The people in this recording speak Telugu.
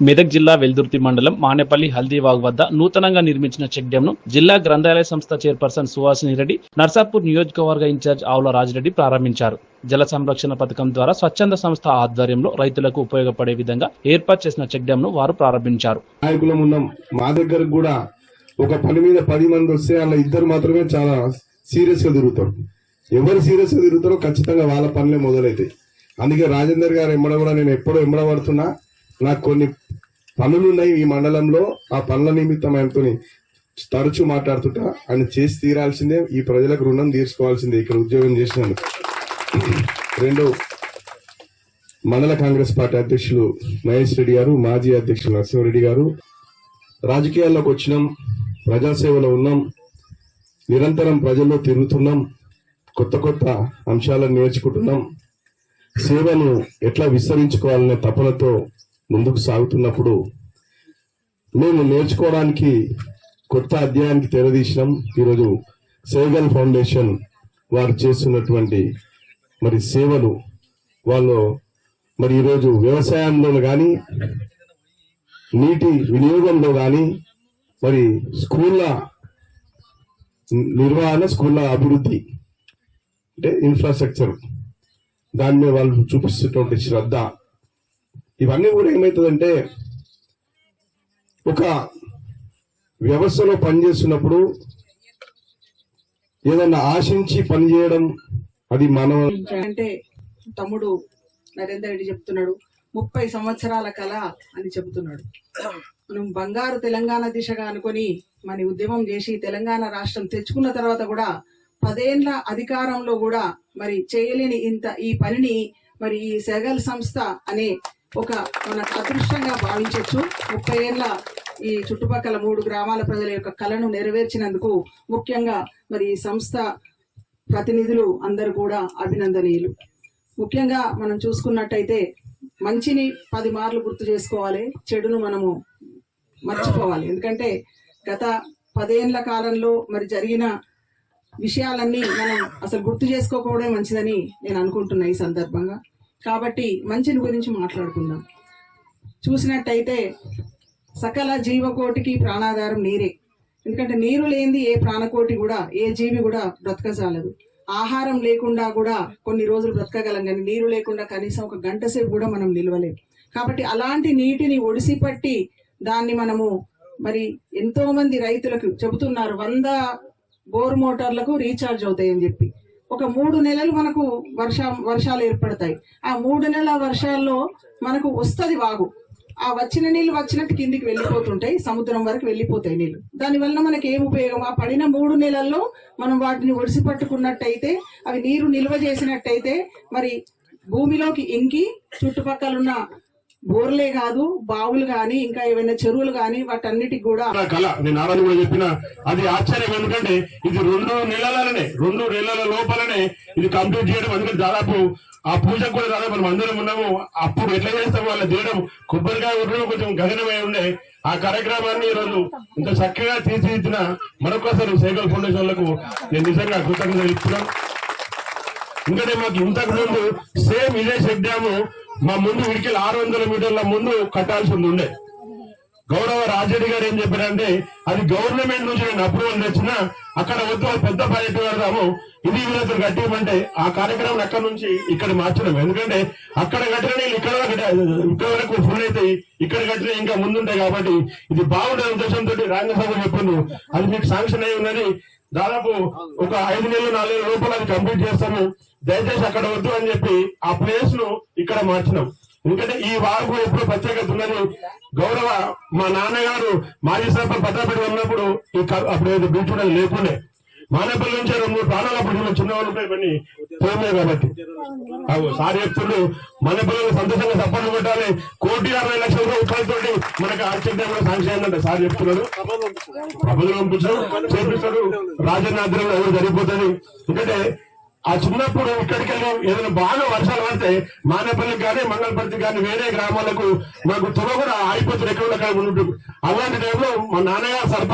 మెదక్ జిల్లా వెల్దుర్తి మండలం మానేపల్లి హల్దీవాగ్ వద్ద నూతనంగా నిర్మించిన చెక్ డ్యాంను జిల్లా గ్రంథాలయ సంస్థ చైర్పర్సన్ సుహాసిని రెడ్డి నర్సాపూర్ నియోజకవర్గ ఇన్ఛార్జ్ ఆవుల రాజిరెడ్డి ప్రారంభించారు. జల సంరక్షణ పథకం ద్వారా స్వచ్ఛంద సంస్థ ఆధ్వర్యంలో రైతులకు ఉపయోగపడే విధంగా ఏర్పాటు చేసిన చెక్ డ్యాంను వారు ప్రారంభించారు. మా దగ్గర కూడా ఒక పని మీద పది మంది వస్తే అలా ఇద్దరు మాత్రమే చాలా సీరియస్గా తిరుగుతారు. ఎవరు సీరియస్గా తిరుగుతారో ఖచ్చితంగా వాళ్ళ పనులే మొదలైతాయి. అందుకే రాజేందర్ గారు ఎమ్మడ కూడా నేను ఎప్పుడో ఎమ్మడబడుతున్నా నాకు కొన్ని పనులు ఉన్నాయి ఈ మండలంలో. ఆ పనుల నిమిత్తం ఆయనతో తరచూ మాట్లాడుతుంటా. ఆయన చేసి తీరాల్సిందే. ఈ ప్రజలకు రుణం తీర్చుకోవాల్సిందే. ఇక్కడ ఉద్యోగం చేసినందుకు. రెండు మండల కాంగ్రెస్ పార్టీ అధ్యక్షులు మహేష్ రెడ్డి గారు మాజీ అధ్యక్షులు నరసింహారెడ్డి గారు. రాజకీయాల్లోకి వచ్చినాం. ప్రజాసేవలో ఉన్నాం. నిరంతరం ప్రజల్లో తిరుగుతున్నాం. కొత్త కొత్త అంశాలను నేర్చుకుంటున్నాం. సేవను ఎట్లా విస్తరించుకోవాలనే తపనతో ముందుకు సాగుతున్నప్పుడు మేము నేర్చుకోవడానికి కొత్త అధ్యాయానికి తెరదీసినాం. ఈరోజు సేగల్ ఫౌండేషన్ వారు చేస్తున్నటువంటి మరి సేవలు వాళ్ళు మరి ఈరోజు వ్యవసాయంలో కానీ నీటి వినియోగంలో కానీ మరి స్కూళ్ళ నిర్వహణ స్కూళ్ళ అభివృద్ధి అంటే ఇన్ఫ్రాస్ట్రక్చర్ దాని మీద వాళ్ళు చూపిస్తున్నటువంటి శ్రద్ధ ఇవన్నీ కూడా ఏమవుతుందంటే ఒక వ్యవస్థలో పనిచేస్తున్నప్పుడు ఏదన్నా ఆశించి పనిచేయడం అది మనం అంటే తమ్ముడు నరేందర్ రెడ్డి చెప్తున్నాడు ముప్పై సంవత్సరాల కళ అని చెబుతున్నాడు. మనం బంగారు తెలంగాణ దిశగా అనుకొని మన ఉద్యమం చేసి తెలంగాణ రాష్ట్రం తెచ్చుకున్న తర్వాత కూడా పదేండ్ల అధికారంలో కూడా మరి చేయలేని ఇంత ఈ పనిని మరి ఈ సెగల్ సంస్థ అనే ఒక మన అదృష్టంగా భావించవచ్చు ముప్పై ఏళ్ళ ఈ చుట్టుపక్కల మూడు గ్రామాల ప్రజల యొక్క కళను నెరవేర్చినందుకు ముఖ్యంగా మరి ఈ సంస్థ ప్రతినిధులు అందరూ కూడా అభినందనీయులు. ముఖ్యంగా మనం చూసుకున్నట్టయితే మంచిని పది మార్లు గుర్తు చేసుకోవాలి చెడును మనము మర్చిపోవాలి. ఎందుకంటే గత పదేళ్ళ కాలంలో మరి జరిగిన విషయాలన్నీ మనం అసలు గుర్తు చేసుకోకపోవడమే మంచిదని నేను అనుకుంటున్నా ఈ సందర్భంగా. కాబట్టి మంచిని గురించి మాట్లాడుకుందాం. చూసినట్టయితే సకల జీవకోటికి ప్రాణాధారం నీరే. ఎందుకంటే నీరు లేనిది ఏ ప్రాణకోటి కూడా ఏ జీవి కూడా బ్రతకజాలదు. ఆహారం లేకుండా కూడా కొన్ని రోజులు బ్రతకగలం కానీ నీరు లేకుండా కనీసం ఒక గంట సేపు కూడా మనం నిలవలేం. కాబట్టి అలాంటి నీటిని ఒడిసి పట్టి దాన్ని మనము మరి ఎంతో మంది రైతులకు చెబుతున్నారు వంద బోర్ మోటార్లకు రీఛార్జ్ అవుతాయని చెప్పి. ఒక మూడు నెలలు మనకు వర్ష వర్షాలు ఏర్పడతాయి. ఆ మూడు నెలల వర్షాల్లో మనకు వస్తుంది వాగు. ఆ వచ్చిన నీళ్ళు వచ్చినట్టు కిందికి వెళ్ళిపోతుంటాయి సముద్రం వరకు వెళ్ళిపోతాయి నీళ్ళు దానివల్ల మనకి ఏం ఉపయోగం? ఆ పడిన మూడు నెలల్లో మనం వాటిని ఒడిసి పట్టుకున్నట్టయితే అవి నీరు నిల్వ చేసినట్టయితే మరి భూమిలోకి ఇంకి చుట్టుపక్కల ఉన్న బోర్లే కాదు బావులు గాని ఇంకా ఏమైనా చెరువులు గాని వాటన్నిటికి కూడా కళ. నేను ఆరోజు కూడా చెప్పిన అది ఆశ్చర్యం ఎందుకంటే ఇది రెండు నెలలనే రెండు నెలల లోపలనే ఇది కంప్లీట్ చేయడం అందుకని దాదాపు ఆ పూజకు కూడా దాదాపు మనం అందరం ఉన్నాము. అప్పుడు ఎట్లా చేస్తాం వాళ్ళు తీయడం కొబ్బరికాయ ఉండడం కొంచెం గగనమై ఉండే ఆ కార్యక్రమాన్ని ఈరోజు ఇంత చక్కగా తీర్చిదిద్దిన మరొకసారి సైకిల్ ఫౌండేషన్లకు నేను నిజంగా కృతజ్ఞతలు ఇస్తున్నాను ఎందుకంటే మాకు ఇంతకు ముందు సేమ్ ఇదే చెక్ మా ముందు వీడికి ఆరు వందల మీటర్ల ముందు కట్టాల్సి ఉండే. గౌరవ రాజరెడ్డి గారు ఏం చెప్పారంటే అది గవర్నమెంట్ నుంచి నేను అప్రూవల్ తెచ్చిన అక్కడ వద్దు అది పెద్ద ప్రాజెక్టు కడతాము ఇది వీళ్ళతో కట్టేయమంటే ఆ కార్యక్రమం అక్కడ నుంచి ఇక్కడ మార్చడం ఎందుకంటే అక్కడ కట్టిన నీళ్ళు ఇక్కడ వరకు ఇక్కడ వరకు ఫుల్ అవుతాయి ఇక్కడ కట్టిన ఇంకా ముందుంటాయి కాబట్టి ఇది బాగుండే ఉద్దేశంతో రాజ్యసభ చెప్పిండు. అది మీకు శాంక్షన్ అయి ఉన్నది దాదాపు ఒక ఐదు నెలలు నాలుగు నెలల లోపల అది కంప్లీట్ చేస్తాము. దయచేసి అక్కడ వద్దు అని చెప్పి ఆ ప్లేస్ను ఇక్కడ మార్చినాం. ఎందుకంటే ఈ వారకు ఎప్పుడు ప్రత్యేకత ఉన్నది గౌరవ మా నాన్నగారు మాజీ సర్పంచ్ భద్రపడి ఉన్నప్పుడు ఈ అప్పుడు బీచ్ కూడా లేకుండే. మానేపల్లి నుంచి రెండు మూడు ప్రాణాలు అప్పుడు చిన్నవాళ్ళు ఉంటాయి ఇవన్నీ పోయినాయి కాబట్టి. అవు సార్ చెప్తుండ్రు మన పిల్లలు సంతోషంగా సపోర్ట్ కొట్టాలి కోటి అరవై లక్షల రూపాయలతోటి మనకి కూడా సాంక్షన్ అయిందంటే సార్ చెప్తున్నాడు. ప్రభుత్వం పంపించాడు చేపిస్తాడు. రాజన్న ఆధ్వర్యంలో ఎవరు జరిగిపోతుంది? ఎందుకంటే ఆ చిన్నప్పుడు ఇక్కడికి వెళ్ళి ఏదైనా బాగా వర్షాలు పడితే మానేపల్లికి కానీ మంగళపల్లికి కానీ వేరే గ్రామాలకు మాకు త్వర కూడా ఆగిపోతుంది ఎక్కడ అక్కడ అలాంటి టైంలో మా నాన్నగారు సర్పంచ్